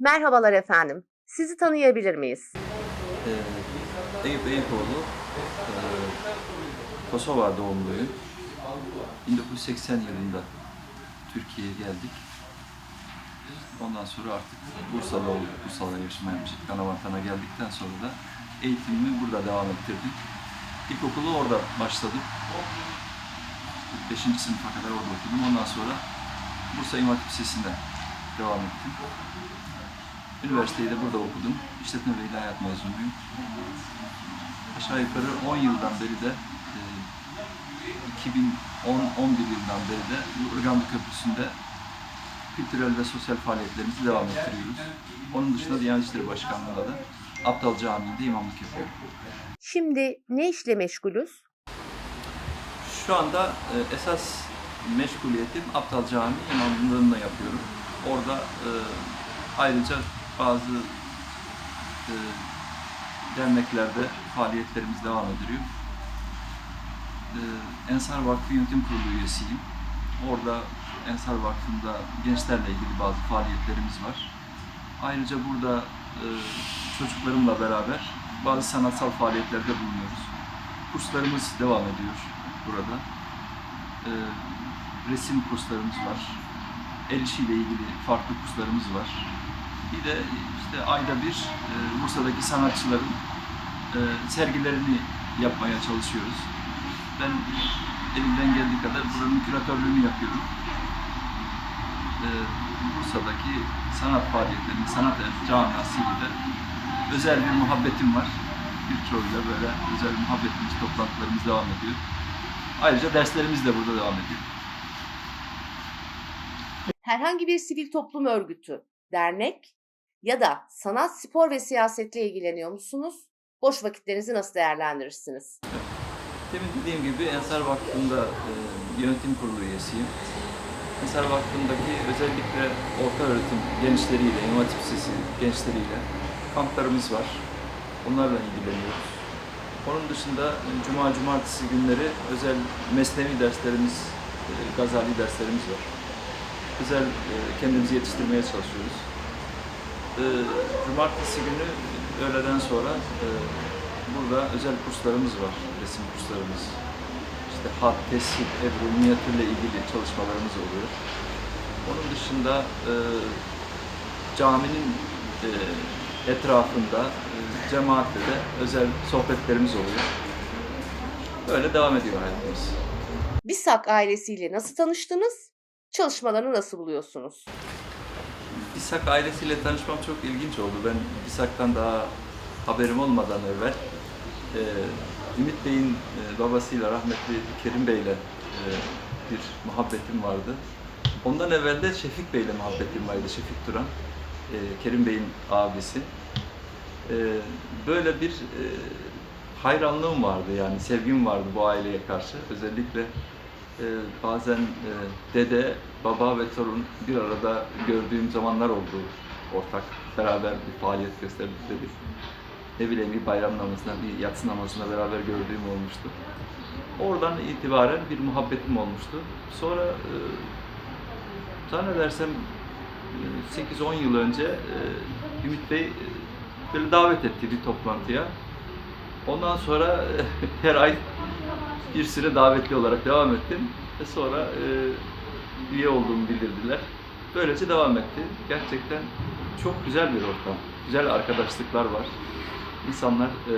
Merhabalar efendim. Sizi tanıyabilir miyiz? Ee, Eyüp Eyüpoğlu, ee, Kosova doğumluyum. 1980 yılında Türkiye'ye geldik. Ondan sonra artık Bursa'da olduk, Bursa'da yaşamaya başladık. Anavatan'a geldikten sonra da eğitimimi burada devam ettirdim. İlkokulu orada başladım. 5. sınıfa kadar orada okudum. Ondan sonra Bursa İmam Hatip Lisesi'nde devam ettim. Üniversiteyi de burada okudum. İşletme ve İlahiyat mezunuyum. Aşağı yukarı 10 yıldan beri de e, 2010-11 yıldan beri de Irganlı Köprüsü'nde kültürel ve sosyal faaliyetlerimizi devam ettiriyoruz. Onun dışında Diyanet İşleri Başkanlığı'nda da Aptal Camii'nde imamlık yapıyorum. Şimdi ne işle meşgulüz? Şu anda e, esas meşguliyetim Aptal Camii imamlığını yapıyorum. Orada e, ayrıca bazı e, derneklerde faaliyetlerimiz devam ediyor. E, Ensar Vakfı Yönetim Kurulu üyesiyim. Orada Ensar Vakfı'nda gençlerle ilgili bazı faaliyetlerimiz var. Ayrıca burada e, çocuklarımla beraber bazı sanatsal faaliyetlerde bulunuyoruz. Kurslarımız devam ediyor burada. E, resim kurslarımız var. El işiyle ilgili farklı kurslarımız var. Bir de işte ayda bir e, Bursa'daki sanatçıların e, sergilerini yapmaya çalışıyoruz. Ben elimden geldiği kadar buranın küratörlüğünü yapıyorum. E, Bursa'daki sanat faaliyetlerinin, sanat camiasıyla da özel bir muhabbetim var. Birçoğuyla böyle özel bir muhabbetimiz, toplantılarımız devam ediyor. Ayrıca derslerimiz de burada devam ediyor. Herhangi bir sivil toplum örgütü, dernek ya da sanat, spor ve siyasetle ilgileniyor musunuz? Boş vakitlerinizi nasıl değerlendirirsiniz? Demin dediğim gibi Ensar Vakfı'nda e, yönetim kurulu üyesiyim. Ensar Vakfı'ndaki özellikle orta öğretim gençleriyle, İmam Hatip Lisesi gençleriyle kamplarımız var. Onlarla ilgileniyoruz. Onun dışında e, Cuma, Cumartesi günleri özel mesnevi derslerimiz, e, gazali derslerimiz var. Özel e, kendimizi yetiştirmeye çalışıyoruz. E, Cumartesi günü öğleden sonra e, burada özel kurslarımız var, resim kurslarımız. İşte hat, tesip, ebru, minyatürle ilgili çalışmalarımız oluyor. Onun dışında e, caminin e, etrafında e, cemaatle de özel sohbetlerimiz oluyor. Böyle devam ediyor hayatımız. BİSAK ailesiyle nasıl tanıştınız? Çalışmalarını nasıl buluyorsunuz? BİSAK ailesiyle tanışmam çok ilginç oldu. Ben BİSAK'tan daha haberim olmadan evvel e, Ümit Bey'in e, babasıyla rahmetli Kerim Bey'le e, bir muhabbetim vardı. Ondan evvel de Şefik Bey'le muhabbetim vardı. Şefik Duran, e, Kerim Bey'in abisi. E, böyle bir e, hayranlığım vardı yani sevgim vardı bu aileye karşı. Özellikle e, bazen e, dede, baba ve torun bir arada gördüğüm zamanlar oldu. Ortak beraber bir faaliyet gösterdikleri. Ne bileyim bir bayram namazına, bir yatsı namazına beraber gördüğüm olmuştu. Oradan itibaren bir muhabbetim olmuştu. Sonra e, zannedersem e, 8-10 yıl önce e, Ümit Bey e, böyle davet etti bir toplantıya. Ondan sonra e, her ay bir süre davetli olarak devam ettim. Ve sonra e, üye olduğumu bildirdiler. Böylece devam etti. Gerçekten çok güzel bir ortam. Güzel arkadaşlıklar var. İnsanlar e,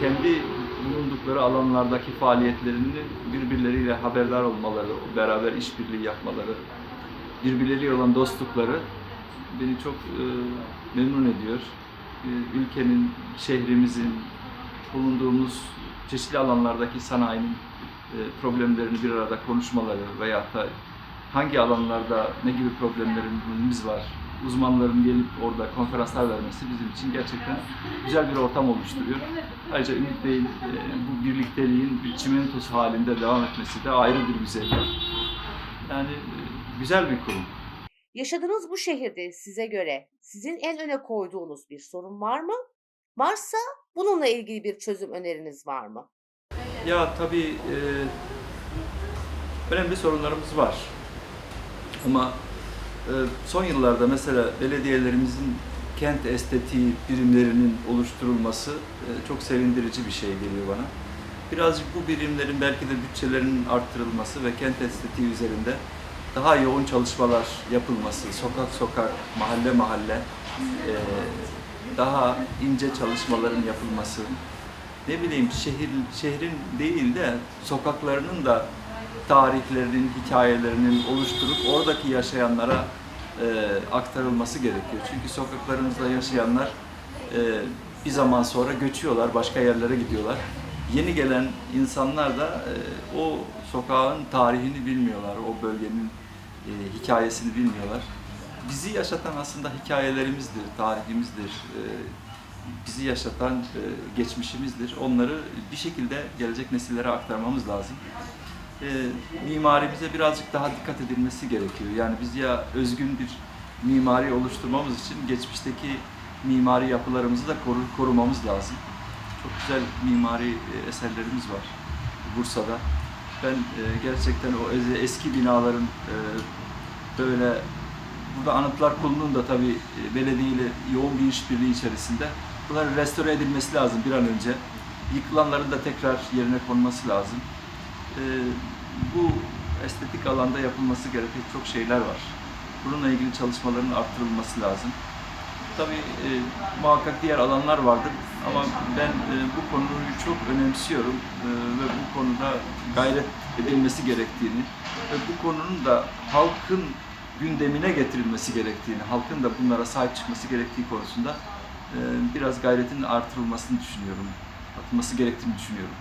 kendi bulundukları alanlardaki faaliyetlerini birbirleriyle haberdar olmaları, beraber işbirliği yapmaları, birbirleriyle olan dostlukları beni çok e, memnun ediyor. E, ülkenin, şehrimizin, bulunduğumuz çeşitli alanlardaki sanayinin e, problemlerini bir arada konuşmaları veya da hangi alanlarda ne gibi problemlerimiz var, uzmanların gelip orada konferanslar vermesi bizim için gerçekten güzel bir ortam oluşturuyor. Ayrıca Ümit Bey'in e, bu birlikteliğin bir çimentosu halinde devam etmesi de ayrı bir güzellik. Yani e, güzel bir kurum. Yaşadığınız bu şehirde size göre sizin en öne koyduğunuz bir sorun var mı? Varsa bununla ilgili bir çözüm öneriniz var mı? Ya tabii e, önemli sorunlarımız var. Ama e, son yıllarda mesela belediyelerimizin kent estetiği birimlerinin oluşturulması e, çok sevindirici bir şey geliyor bana. Birazcık bu birimlerin belki de bütçelerinin arttırılması ve kent estetiği üzerinde daha yoğun çalışmalar yapılması, sokak sokak, mahalle mahalle e, daha ince çalışmaların yapılması, ne bileyim şehir şehrin değil de sokaklarının da tarihlerinin, hikayelerinin oluşturup oradaki yaşayanlara e, aktarılması gerekiyor. Çünkü sokaklarımızda yaşayanlar e, bir zaman sonra göçüyorlar, başka yerlere gidiyorlar. Yeni gelen insanlar da e, o sokağın tarihini bilmiyorlar, o bölgenin e, hikayesini bilmiyorlar. Bizi yaşatan aslında hikayelerimizdir, tarihimizdir, e, bizi yaşatan e, geçmişimizdir. Onları bir şekilde gelecek nesillere aktarmamız lazım. E, mimarimize birazcık daha dikkat edilmesi gerekiyor. Yani biz ya özgün bir mimari oluşturmamız için geçmişteki mimari yapılarımızı da koru, korumamız lazım. Çok güzel mimari eserlerimiz var Bursa'da. Ben gerçekten o eski binaların böyle burada Anıtlar Kurulu'nun da tabii e, belediye ile yoğun bir işbirliği içerisinde bunların restore edilmesi lazım bir an önce. Yıkılanların da tekrar yerine konması lazım. E, bu estetik alanda yapılması gereken çok şeyler var. Bununla ilgili çalışmaların arttırılması lazım. Tabii e, muhakkak diğer alanlar vardır ama ben bu konuyu çok önemsiyorum ve bu konuda gayret edilmesi gerektiğini ve bu konunun da halkın gündemine getirilmesi gerektiğini, halkın da bunlara sahip çıkması gerektiği konusunda biraz gayretin artırılmasını düşünüyorum, atılması gerektiğini düşünüyorum.